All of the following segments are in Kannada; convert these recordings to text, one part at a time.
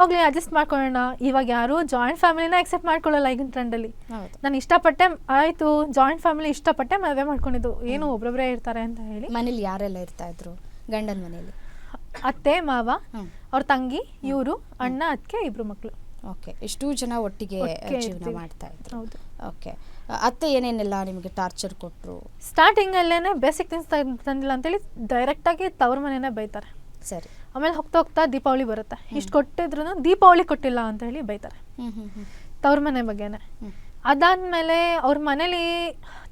ಹೋಗ್ಲಿ ಅಡ್ಜಸ್ಟ್ ಮಾಡ್ಕೊಳ್ಳೋಣ. ಇವಾಗ ಯಾರು ಜಾಯಿಂಟ್ ಫ್ಯಾಮಿಲಿನ ಅಕ್ಸೆಪ್ಟ್ ಮಾಡ್ಕೊಳ್ಳಲ್ಲ ಈಗಿನ ಟ್ರೆಂಡಲ್ಲಿ ಅಲ್ಲಿ. ನಾನು ಇಷ್ಟಪಟ್ಟೆ ಆಯ್ತು ಜಾಯಿಂಟ್ ಫ್ಯಾಮಿಲಿ ಇಷ್ಟಪಟ್ಟೆ ಮದುವೆ ಮಾಡ್ಕೊಂಡಿದ್ದು. ಏನು ಒಬ್ಬೊಬ್ಬರೇ ಇರ್ತಾರೆ ಅಂತ ಹೇಳಿ. ಮನೇಲಿ ಯಾರೆಲ್ಲ ಇರ್ತಾ ಇದ್ರು? ಗಂಡನ ಮನೇಲಿ? ಅತ್ತೆ ಮಾವ ಅವ್ರ ತಂಗಿ ಇವರು ಅಣ್ಣ ಅದಕ್ಕೆ ಇಬ್ರು ಮಕ್ಕಳು ಓಕೆ. ಇಷ್ಟು ಜನ ಒಟ್ಟಿಗೆ ಜೀವನ ಮಾಡ್ತಾ ಇದ್ರು. ಹೌದು. ಓಕೆ. ಅತ್ತೆ ಏನೇನೆಲ್ಲ ನಿಮಗೆ ಟಾರ್ಚರ್ ಕೊಟ್ಟರು ಸ್ಟಾರ್ಟಿಂಗಲ್ಲೇ ಬೇಸಿಕ್ ತಿನ್ಸ್ ತಂದಿಲ್ಲ ಅಂತೇಳಿ ಡೈರೆಕ್ಟಾಗಿ ತವ್ರ ಮನೆನೇ ಬೈತಾರೆ. ಸರಿ. ಆಮೇಲೆ ಹೋಗ್ತಾ ಹೋಗ್ತಾ ದೀಪಾವಳಿ ಬರುತ್ತೆ. ಇಷ್ಟು ಕೊಟ್ಟಿದ್ರು ದೀಪಾವಳಿ ಕೊಟ್ಟಿಲ್ಲ ಅಂತ ಹೇಳಿ ಬೈತಾರೆ. ತವ್ರ ಮನೆ ಬಗ್ಗೆನೆ. ಅದಾದ್ಮೇಲೆ ಅವ್ರ ಮನೇಲಿ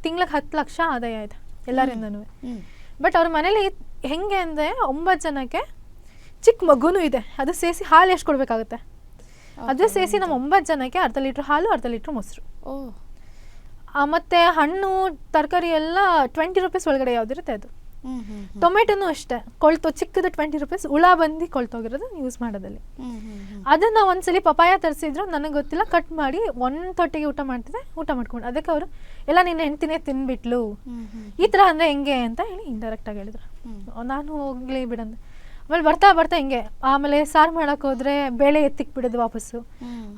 ತಿಂಗ್ಳಿಗೆ ಹತ್ತು ಲಕ್ಷ ಆದಾಯ ಇದೆ ಎಲ್ಲರಿಂದನೂ ಬಟ್ ಅವ್ರ ಮನೇಲಿ ಹೆಂಗೆ ಅಂದರೆ ಒಂಬತ್ತು ಜನಕ್ಕೆ ಚಿಕ್ಕ ಮಗುನೂ ಇದೆ. ಅದು ಸೇರಿಸಿ ಹಾಲು ಎಷ್ಟು ಕೊಡಬೇಕಾಗುತ್ತೆ? ಅದು ಸೇರಿಸಿ ನಮ್ಮ ಒಂಬತ್ತು ಜನಕ್ಕೆ ಅರ್ಧ ಲೀಟ್ರ್ ಹಾಲು ಅರ್ಧ ಲೀಟ್ರ್ ಮೊಸರು. ಮತ್ತೆ ಹಣ್ಣು ತರಕಾರಿ ಎಲ್ಲ ಟ್ವೆಂಟಿ ರುಪೀಸ್ ಒಳಗಡೆ ಯಾವ್ದಿರುತ್ತೆ ಅದು? ಟೊಮೆಟೊನು ಅಷ್ಟೇ. ಕೊಳ್ತು ಚಿಕ್ಕದು ಟ್ವೆಂಟಿ ರುಪೀಸ್ ಹುಳ ಬಂದು ಕೊಳ್ತೋಗಿರೋದು ಯೂಸ್ ಮಾಡೋದಲ್ಲಿ. ಅದನ್ನ ಒಂದ್ಸಲಿ ಪಪಾಯ ತರಿಸಿದ್ರು ನನಗೆ ಗೊತ್ತಿಲ್ಲ ಕಟ್ ಮಾಡಿ ಒನ್ ತೊಟ್ಟಿಗೆ ಊಟ ಮಾಡ್ತಿದ್ದೆ ಊಟ ಮಾಡ್ಕೊಂಡು ಅದಕ್ಕೆ ಅವರು ಎಲ್ಲ ನಿನ್ನ ಹೆಂಡ್ತಿನೇ ತಿನ್ಬಿಟ್ಲು. ಈ ಥರ ಅಂದರೆ ಹೆಂಗೆ? ಅಂತ ಹೇಳಿ ಇಂಡೈರೆಕ್ಟಾಗಿ ಹೇಳಿದ್ರು. ನಾನು ಹೋಗ್ಲಿ ಬಿಡಂದೆ ಆಮೇಲೆ ಬರ್ತಾ ಬರ್ತಾ ಹಿಂಗೆ ಆಮೇಲೆ ಸಾರು ಮಾಡಕ್ ಹೋದ್ರೆ ಬೇಳೆ ಎತ್ತಿಕ್ ಬಿಡೋದು ವಾಪಸ್ಸು.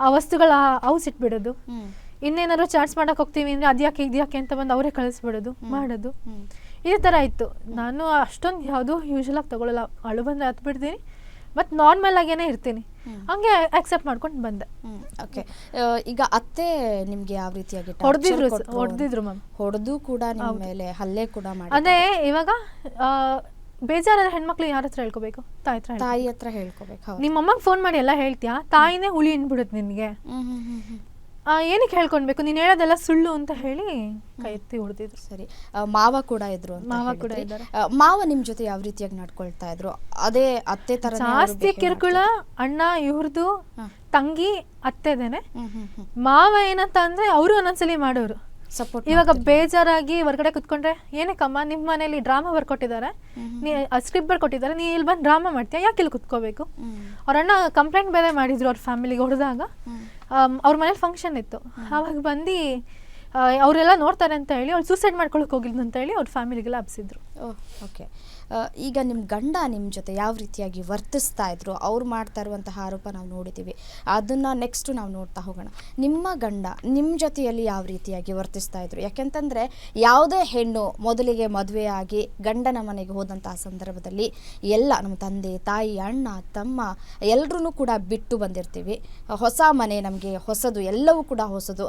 ಆ ವಸ್ತುಗಳ ಔಸ್ ಇಟ್ಬಿಡೋದು. ಹ್ಮ್. ಇನ್ನೇನಾದ್ರು ಚಾಟ್ಸ್ ಮಾಡಕ್ಕೆ ಹೋಗ್ತೀವಿ ಅಂದ್ರೆ ಅದ್ಯಾಕೆ ಇದ್ಯಾಕೆ ಅಂತ ಬಂದು ಅವರೇ ಕಳಿಸ್ಬಿಡೋದು ಮಾಡೋದು. ಇದೇ ಥರ ಇತ್ತು. ನಾನು ಅಷ್ಟೊಂದು ಯಾವುದೂ ಯೂಶಲಾಗಿ ತಗೊಳ್ಳಲ್ಲ ಅಳು ಬಂದರೆ ಹತ್ತು ಬಿಡ್ತೀನಿ ಮತ್ತು ನಾರ್ಮಲ್ ಆಗೇನೆ ಇರ್ತೀನಿ. ಹಂಗೆ ಅಕ್ಸೆಪ್ಟ್ ಮಾಡ್ಕೊಂಡು ಬಂದೆ. ಓಕೆ ಈಗ ಅತ್ತೆ ನಿಮ್ಗೆ ಯಾವ ರೀತಿಯಾಗಿ ಹೊಡೆದಿದ್ರು ಹೊಡೆದಿದ್ರು ಮ್ಯಾಮ್ ಹೊಡೆದು ಕೂಡ ನಿಮ್ಮ ಮೇಲೆ ಹಲ್ಲೆ ಕೂಡ ಮಾಡಿ ಅದೇ ಇವಾಗ ಆ, ಬೇಜಾರಾದ ಹೆಣ್ಮಕ್ಳು ಯಾರ ಹತ್ರ ಹೇಳ್ಕೋಬೇಕು? ತಾಯಿ ಹತ್ರ ತಾಯಿ ಹತ್ರ ಹೇಳ್ಕೋಬೇಕು ನಿಮ್ಮ ಅಮ್ಮಗೆ ಫೋನ್ ಮಾಡಿ ಎಲ್ಲ ಹೇಳ್ತೀಯಾ? ತಾಯಿನೇ ಹುಳಿ ಇನ್ಬಿಡುತ್ತೆ ನಿನಗೆ. ಏನಕ್ಕೆ ಹೇಳ್ಕೊಳ್ಬೇಕು ನೀನು ಹೇಳೋದೆಲ್ಲ ಸುಳ್ಳು ಅಂತ ಹೇಳಿ ಕೈ ಎತ್ತಿ ಹೊಡೆದಿದ್ರು. ಸರಿ. ಆ, ಮಾವ ಕೂಡ ಇದ್ರು ಅಂತ ಮಾವ ಕೂಡ ಹೇಳಿದ್ರಿ. ಇದ್ದಾರೆ. ಆ, ಮಾವ ನಿಮ್ ಜೊತೆ ಯಾವ ರೀತಿಯಾಗಿ ನಡ್ಕೊಳ್ತಾ ಇದ್ರು? ಅದೇ ಅತ್ತೆ ತರ ಜಾಸ್ತಿ ಕಿರುಕುಳ ಅಣ್ಣ ಇವ್ರದ್ದು ತಂಗಿ ಅತ್ತೆದೇನೆ. ಮಾವ ಏನಂತ ಅಂದ್ರೆ ಅವರು ಒಂದೊಂದ್ಸಲಿ ಮಾಡೋರು. ಸಪೋರ್ಟ್ ಇವಾಗ ಬೇಜಾರಾಗಿ ಹೊರಗಡೆ ಕುತ್ಕೊಂಡ್ರೆ ಏನಕ್ಕಮ್ಮ ನಿಮ್ಮ ಮನೇಲಿ ಡ್ರಾಮಾ ಬರ್ಕೊಟ್ಟಿದ್ದಾರೆ ನೀ ಸ್ಕ್ರಿಪ್ಟ್ ಬರ್ಕೊಟ್ಟಿದ್ದಾರೆ ನೀ ಇಲ್ಲಿ ಬಂದು ಡ್ರಾಮಾ ಮಾಡ್ತೀಯಾ? ಯಾಕೆ ಇಲ್ಲಿ ಕುತ್ಕೋಬೇಕು? ಅವ್ರ ಅಣ್ಣ ಕಂಪ್ಲೇಂಟ್ ಬೇರೆ ಮಾಡಿದ್ರು ಅವ್ರ ಫ್ಯಾಮಿಲಿಗೆ ಹೊಡೆದಾಗ. ಹ್ಮ್. ಅವ್ರ ಮನೇಲಿ ಫಂಕ್ಷನ್ ಇತ್ತು. ಆವಾಗ ಬಂದು ಅವರೆಲ್ಲ ನೋಡ್ತಾರೆ ಅಂತ ಹೇಳಿ ಅವ್ಳು ಸೂಸೈಡ್ ಮಾಡ್ಕೊಳಕ್ಕೆ ಹೋಗಿದ್ಲು ಅಂತ ಹೇಳಿ ಅವ್ರ ಫ್ಯಾಮಿಲಿಗೆಲ್ಲ ಹಬ್ಸಿದ್ರು. ಓಕೆ ಈಗ ನಿಮ್ಮ ಗಂಡ ನಿಮ್ಮ ಜೊತೆ ಯಾವ ರೀತಿಯಾಗಿ ವರ್ತಿಸ್ತಾ ಇದ್ರು, ಅವ್ರು ಮಾಡ್ತಾ ಇರುವಂತಹ ಆರೋಪ ನಾವು ನೋಡಿದ್ದೀವಿ. ಅದನ್ನು ನೆಕ್ಸ್ಟು ನಾವು ನೋಡ್ತಾ ಹೋಗೋಣ. ನಿಮ್ಮ ಗಂಡ ನಿಮ್ಮ ಜೊತೆಯಲ್ಲಿ ಯಾವ ರೀತಿಯಾಗಿ ವರ್ತಿಸ್ತಾ ಇದ್ರು? ಯಾಕೆಂತಂದರೆ ಯಾವುದೇ ಹೆಣ್ಣು ಮೊದಲಿಗೆ ಮದುವೆಯಾಗಿ ಗಂಡನ ಮನೆಗೆ ಹೋದಂತಹ ಸಂದರ್ಭದಲ್ಲಿ ಎಲ್ಲ ನಮ್ಮ ತಂದೆ, ತಾಯಿ, ಅಣ್ಣ, ತಮ್ಮ ಎಲ್ಲರೂ ಕೂಡ ಬಿಟ್ಟು ಬಂದಿರ್ತೀವಿ. ಹೊಸ ಮನೆ ನಮಗೆ ಹೊಸದು, ಎಲ್ಲವೂ ಕೂಡ ಹೊಸದು.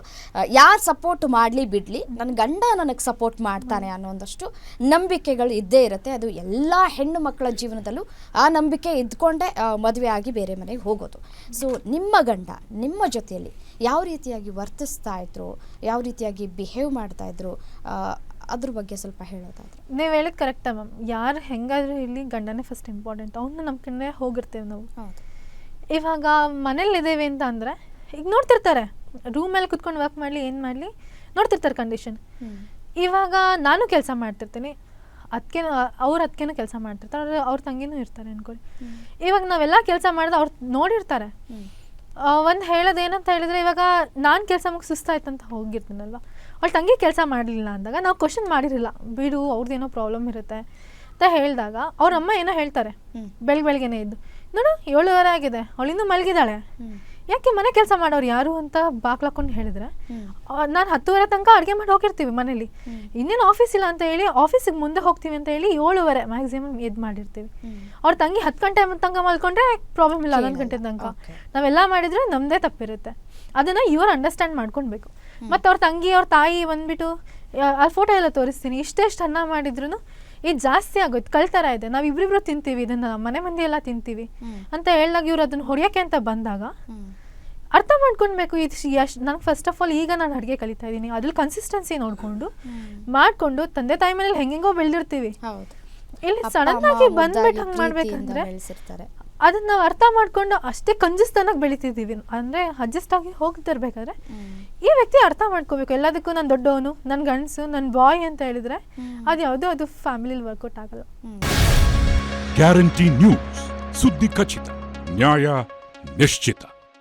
ಯಾರು ಸಪೋರ್ಟ್ ಮಾಡಲಿ ಬಿಡಲಿ ನನ್ನ ಗಂಡ ನನಗೆ ಸಪೋರ್ಟ್ ಮಾಡ್ತಾನೆ ಅನ್ನೋ ಒಂದಷ್ಟು ನಂಬಿಕೆಗಳು ಇದ್ದೇ ಇರುತ್ತೆ. ಅದು ಎಲ್ಲ ಹೆಣ್ಣು ಮಕ್ಕಳ ಜೀವನದಲ್ಲೂ ಆ ನಂಬಿಕೆ ಇದ್ಕೊಂಡೇ ಮದುವೆ ಆಗಿ ಬೇರೆ ಮನೆಗೆ ಹೋಗೋದು. ಸೊ ನಿಮ್ಮ ಗಂಡ ನಿಮ್ಮ ಜೊತೆಯಲ್ಲಿ ಯಾವ ರೀತಿಯಾಗಿ ವರ್ತಿಸ್ತಾ ಇದ್ರು ಯಾವ ರೀತಿಯಾಗಿ ಬಿಹೇವ್ ಮಾಡ್ತಾ ಇದ್ರು ಅದ್ರ ಬಗ್ಗೆ ಸ್ವಲ್ಪ ಹೇಳೋದಾದ್ರೆ. ನೀವು ಹೇಳಿದ್ ಕರೆಕ್ಟಾ ಮ್ಯಾಮ್ ಯಾರು ಹೆಂಗಾದ್ರೂ ಇಲ್ಲಿ ಗಂಡನೇ ಫಸ್ಟ್ ಇಂಪಾರ್ಟೆಂಟ್ ಅವನ್ನ ನಂಬ್ಕೊಂಡೇ ಹೋಗಿರ್ತೇವೆ ನಾವು. ಇವಾಗ ಮನೇಲಿ ಇದ್ದೇವೆ ಅಂತ ಅಂದರೆ ಈಗ ನೋಡ್ತಿರ್ತಾರೆ. ರೂಮಲ್ಲಿ ಕುತ್ಕೊಂಡು ವರ್ಕ್ ಮಾಡಲಿ ಏನು ಮಾಡಲಿ ನೋಡ್ತಿರ್ತಾರೆ ಕಂಡೀಷನ್ ಇವಾಗ ನಾನು ಕೆಲಸ ಮಾಡ್ತಿರ್ತೀನಿ. ಅದಕ್ಕೆ ಅವ್ರ ಅದಕ್ಕೆ ಕೆಲಸ ಮಾಡ್ತಿರ್ತಾರೆ ಅವ್ರ ಅವ್ರ ತಂಗಿನೂ ಇರ್ತಾರೆ ಅನ್ಕೊಳ್ಳಿ ಇವಾಗ ನಾವೆಲ್ಲ ಕೆಲಸ ಮಾಡಿದ್ರೆ ಅವ್ರು ನೋಡಿರ್ತಾರೆ. ಒಂದು ಹೇಳೋದೇನಂತ ಹೇಳಿದ್ರೆ ಇವಾಗ ನಾನು ಕೆಲಸ ಮುಗಿ ಸುಸ್ತಾಯ್ತಂತ ಹೋಗಿರ್ತೀನಲ್ವ? ಅವ್ಳು ತಂಗಿ ಕೆಲಸ ಮಾಡಲಿಲ್ಲ ಅಂದಾಗ ನಾವು ಕ್ವಶನ್ ಮಾಡಿರಲಿಲ್ಲ. ಬಿಡು ಅವ್ರದ್ದೇನೋ ಪ್ರಾಬ್ಲಮ್ ಇರುತ್ತೆ ಅಂತ ಹೇಳಿದಾಗ ಅವ್ರ ಅಮ್ಮ ಏನೋ ಹೇಳ್ತಾರೆ. ಬೆಳಗ್ಗೆ ಬೆಳಗ್ಗೆನೆ ಇದ್ದು ನೋಡು ಏಳುವರೆ ಆಗಿದೆ ಅವಳಿನ್ನೂ ಮಲಗಿದಾಳೆ. ಯಾಕೆ ಮನೆ ಕೆಲಸ ಮಾಡೋರು ಯಾರು ಅಂತ ಬಾಕ್ಲಾಕೊಂಡು ಹೇಳಿದ್ರೆ. ನಾನು ಹತ್ತುವರೆ ತನಕ ಅಡುಗೆ ಮಾಡಿ ಹೋಗಿರ್ತೀವಿ ಮನೇಲಿ. ಇನ್ನೇನು ಆಫೀಸ್ ಇಲ್ಲ ಅಂತ ಹೇಳಿ ಆಫೀಸಿಗೆ ಮುಂದೆ ಹೋಗ್ತೀವಿ ಅಂತ ಹೇಳಿ ಏಳುವರೆ ಮ್ಯಾಕ್ಸಿಮಮ್ ಎದ್ದು ಮಾಡಿರ್ತೀವಿ. ಅವ್ರ ತಂಗಿ ಹತ್ತು ಗಂಟೆ ತನಕ ಮಲ್ಕೊಂಡ್ರೆ ಪ್ರಾಬ್ಲಮ್ ಇಲ್ಲ ಹನ್ನೊಂದು. ಗಂಟೆ ತನಕ. ನಾವೆಲ್ಲ ಮಾಡಿದ್ರೆ ನಮ್ಮದೇ ತಪ್ಪಿರುತ್ತೆ ಅದನ್ನ ಇವ್ರು ಅಂಡರ್ಸ್ಟ್ಯಾಂಡ್ ಮಾಡ್ಕೊಳ್ಬೇಕು ಮತ್ತು ಅವ್ರ ತಂಗಿ ಅವ್ರ ತಾಯಿ ಬಂದ್ಬಿಟ್ಟು ಆ ಫೋಟೋ ಎಲ್ಲ ತೋರಿಸ್ತೀನಿ ಇಷ್ಟೆಷ್ಟು ಅನ್ನ ಮಾಡಿದ್ರು ಇದು ಜಾಸ್ತಿ ಆಗೋಯ್ತು ಕಳ್ತರ ಇದೆ. ನಾವು ಇಬ್ರಿಬ್ರು ತಿಂತೀವಿ ಇದನ್ನ ಮನೆ ಮಂದಿ ಎಲ್ಲ ತಿಂತೀವಿ ಅಂತ ಹೇಳಿದಾಗ ಇವ್ರು ಅದನ್ನ ಹೊಡಿಯೋಕೆ ಅಂತ ಬಂದಾಗ ಅರ್ಥ ಮಾಡ್ಕೊಳ್ಬೇಕು ಇದು ಎಷ್ಟು ನನಗೆ ಫಸ್ಟ್ ಆಫ್ ಆಲ್ ಈಗ ನಾನು ಅಡುಗೆ ಕಲಿತಾ ಇದ್ದೀನಿ ಅದ್ರಲ್ಲಿ ಕನ್ಸಿಸ್ಟೆನ್ಸಿ ನೋಡಿಕೊಂಡು. ಮಾಡಿಕೊಂಡು ತಂದೆ ತಾಯಿ ಮನೇಲಿ ಹೆಂಗೆಂಗೋ ಬೆಳೆದಿರ್ತೀವಿ. ಇಲ್ಲಿ ಸಡನ್ ಆಗಿ ಬಂದ್ಬಿಟ್ಟು ಹಂಗೆ ಮಾಡ್ಬೇಕಂದ್ರೆ ಅದನ್ನ ನಾವು ಅರ್ಥ ಮಾಡ್ಕೊಂಡು ಅಷ್ಟೇ ಕಂಜಸ್ತನಾಗಿ ಬೆಳಿತಿದ್ದೀವಿ. ಅಂದರೆ ಅಡ್ಜಸ್ಟ್ ಆಗಿ ಹೋಗ್ತಿರ್ಬೇಕಾದ್ರೆ ಈ ವ್ಯಕ್ತಿ ಅರ್ಥ ಮಾಡ್ಕೋಬೇಕು. ಎಲ್ಲದಕ್ಕೂ ನಾನು ದೊಡ್ಡವನು ನನ್ನ ಗಂಡಸು ನನ್ನ ಬಾಯ್ ಅಂತ ಹೇಳಿದ್ರೆ ಅದು ಯಾವುದೋ ಅದು ಫ್ಯಾಮಿಲಿಲಿ ವರ್ಕೌಟ್ ಆಗಲ್ಲ. ಗ್ಯಾರಂಟಿ ನ್ಯೂಸ್ ಸುದ್ದಿ ಖಚಿತ ನ್ಯಾಯ ನಿಶ್ಚಿತ.